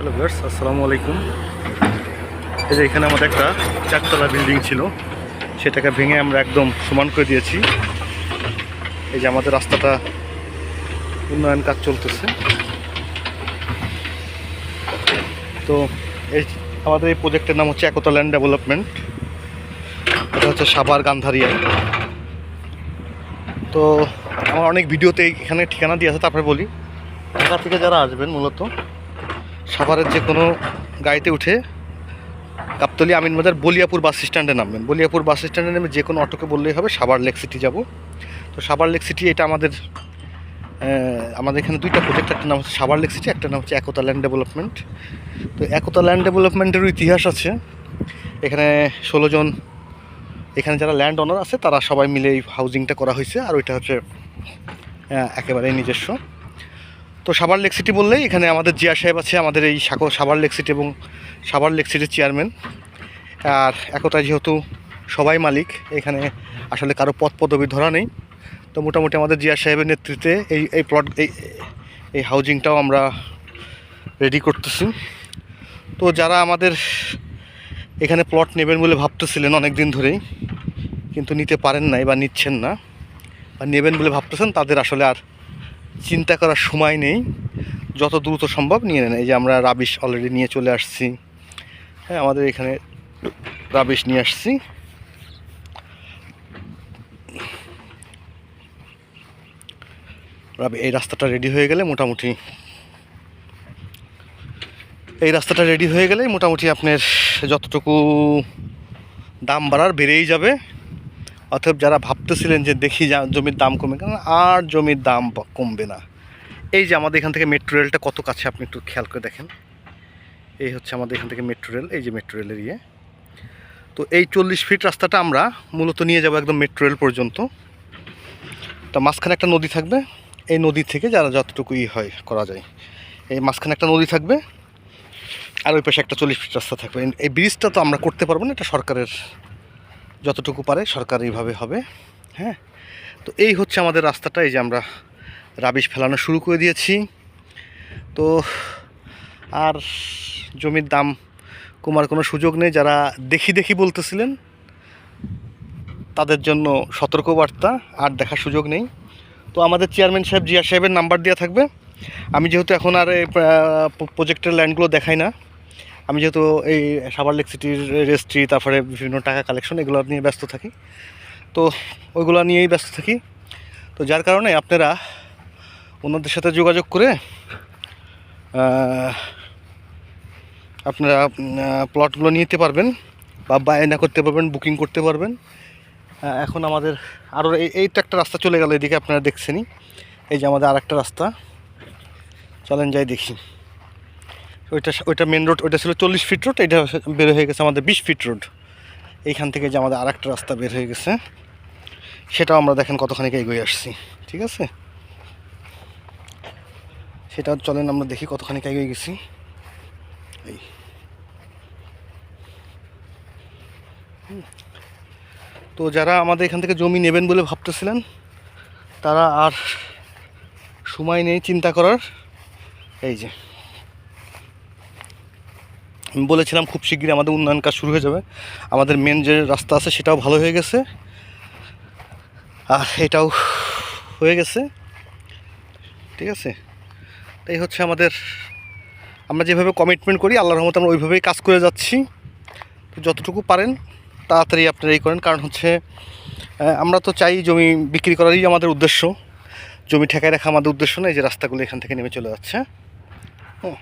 Hello viewers আসসালামু আলাইকুম। এই যে এখানে আমাদের একটা চারতলা বিল্ডিং ছিল। সেটাকে ভেঙে আমরা একদম সমান করে দিয়েছি। এই যে আমাদের রাস্তাটা উন্নয়ন কাজ চলতেছে। তো এই আমাদের এই প্রজেক্টের নাম হচ্ছে একতা ল্যান্ড ডেভেলপমেন্ট এটা হচ্ছে সাভার গান্ধারিয়া তো আমার অনেক ভিডিওতে এখানে ঠিকানা দিয়ে আছে, তারপরে বলি। ঢাকা থেকে যারা আসবেন মূলত সাভারের যে কোনো গাড়িতে উঠে গাবতলি আমিনবাজার বলিয়াপুর বাস স্ট্যান্ডে নামবেন। বলিয়াপুর বাস স্ট্যান্ডে নেমে যে কোনো অটোকে বললেই হবে সাভার লেক সিটি যাব। তো সাভার লেক সিটি এটা আমাদের আমাদের এখানে দুইটা প্রজেক্ট একটা নাম হচ্ছে সাভার লেক সিটি একটা নাম হচ্ছে একতা ল্যান্ড ডেভেলপমেন্ট তো একতা ল্যান্ড ডেভেলপমেন্টেরও ইতিহাস আছে। এখানে ষোলো জন এখানে যারা ল্যান্ড ওনার আছে তারা সবাই মিলে এই হাউজিংটা করা হয়েছে। আর ওইটা হচ্ছে আহ, একেবারে নিজস্ব। তো সাভার লেক সিটি বললেই এখানে আমাদের জিয়া সাহেব আছে, আমাদের এই সাভার লেক সিটি এবং সাভার লেক সিটির চেয়ারম্যান। আর একতা যেহেতু সবাই মালিক, এখানে আসলে কারও পদ পদবি ধরা নেই। তো মোটামুটি আমাদের জিয়া সাহেবের নেতৃত্বে এই এই প্লট এই এই হাউজিংটাও আমরা রেডি করতেছি। তো যারা আমাদের এখানে প্লট নেবেন বলে ভাবতেছিলেন অনেক দিন ধরেই, কিন্তু নিতে পারেন নাই বা নিচ্ছেন না, বা নেবেন বলে ভাবতেছেন, তাদের আসলে আর চিন্তা করার সময় নেই, যত দ্রুত সম্ভব নিয়ে নেন। এই যে আমরা রাবিশ অলরেডি নিয়ে চলে আসছি। হ্যাঁ আমাদের এখানে রাবিশ নিয়ে আসছি। এই রাস্তাটা রেডি হয়ে গেলে মোটামুটি এই রাস্তাটা রেডি হয়ে গেলে মোটামুটি আপনার যতটুকু দাম বাড়ার বেড়েই যাবে। অতএব যারা ভাবতেছিলেন যে দেখি যা জমির দাম কমে কেন আর জমির দাম কমবে না? এই যে আমাদের এখান থেকে মেট্রো রেলটা কত কাছে আপনি একটু খেয়াল করে দেখেন। এই হচ্ছে আমাদের এখান থেকে মেট্রো রেল এই যে মেট্রো রেলের ইয়ে। তো এই চল্লিশ ফিট রাস্তাটা আমরা মূলত নিয়ে যাব একদম মেট্রো রেল পর্যন্ত। তা মাঝখানে একটা নদী থাকবে, এই নদী থেকে যারা যতটুকু ই হয় করা যায়। এই মাঝখানে একটা নদী থাকবে, আর ওই পাশে একটা চল্লিশ ফিট রাস্তা থাকবে। এই ব্রিজটা তো আমরা করতে পারব না, এটা সরকারের যতটুকু পারে সরকার এইভাবে হবে হ্যাঁ? তো এই হচ্ছে আমাদের রাস্তাটা, এই যে আমরা রাবিশ ফেলানো শুরু করে দিয়েছি। তো আর জমির দাম কমার কোনো সুযোগ নেই, যারা দেখি দেখি বলতেছিলেন, তাদের জন্য সতর্কবার্তা, আর দেখার সুযোগ নেই। তো আমাদের চেয়ারম্যান সাহেব, জিয়া সাহেবের নাম্বার দেওয়া থাকবে। আমি যেহেতু এখন আর প্রজেক্টের ল্যান্ডগুলো দেখাই না আমি যেহেতু এই সাভার লেক সিটির রেজিস্ট্রি তারপরে বিভিন্ন টাকা কালেকশন এগুলো নিয়ে ব্যস্ত থাকি। তো ওইগুলো নিয়েই ব্যস্ত থাকি। তো যার কারণে আপনারা অন্যদের সাথে যোগাযোগ করে আপনারা প্লটগুলো নিতে পারবেন বা বায়না করতে পারবেন বুকিং করতে পারবেন। এখন আমাদের আরও এই এই তো একটা রাস্তা চলে গেল, এদিকে আপনারা দেখছেনই। এই যে আমাদের আর একটা রাস্তা। চলেন যাই দেখি। ওইটা ওইটা মেন রোড ওইটা ছিল চল্লিশ ফিট রোড এটা বের হয়ে গেছে আমাদের বিশ ফিট রোড এইখান থেকে যে আমাদের আর একটা রাস্তা বের হয়ে গেছে, সেটাও আমরা দেখেন কতখানি এগিয়ে আসছি, ঠিক আছে? সেটাও চলেন আমরা দেখি কতখানি এগিয়ে গেছি। এই। তো যারা আমাদের এখান থেকে জমি নেবেন বলে ভাবতেছিলেন, তারা আর সময় নেই চিন্তা করার। এই যে। বলেছিলাম খুব শিগগিরই আমাদের উন্নয়ন কাজ শুরু হয়ে যাবে। আমাদের মেন যে রাস্তা আছে সেটাও ভালো হয়ে গেছে। আর এটাও হয়ে গেছে। ঠিক আছে? তাই হচ্ছে আমাদের, আমরা যেভাবে কমিটমেন্ট করি, আল্লাহর রহমতে আমরা ওইভাবেই কাজ করে যাচ্ছি। তো যতটুকু পারেন, তাড়াতাড়ি আপনারা এই করেন। কারণ হচ্ছে আমরা তো চাই জমি বিক্রি করারই আমাদের উদ্দেশ্য। জমি ঠেকায় রাখা আমাদের উদ্দেশ্য না, এই যে রাস্তাগুলো এখান থেকে নেমে চলে যাচ্ছে। হুম।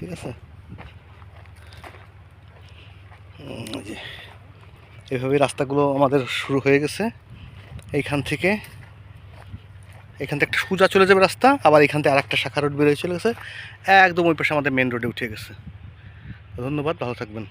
ঠিক আছে? এভাবে রাস্তাগুলো আমাদের শুরু হয়ে গেছে। এইখান থেকে, এখান থেকে একটা সোজা চলে যাবে রাস্তা, আবার এখান থেকে আর একটা শাখা রোড বেরোয় চলে গেছে। একদম ওই পাশে আমাদের মেন রোডে উঠে গেছে। ধন্যবাদ, ভালো থাকবেন।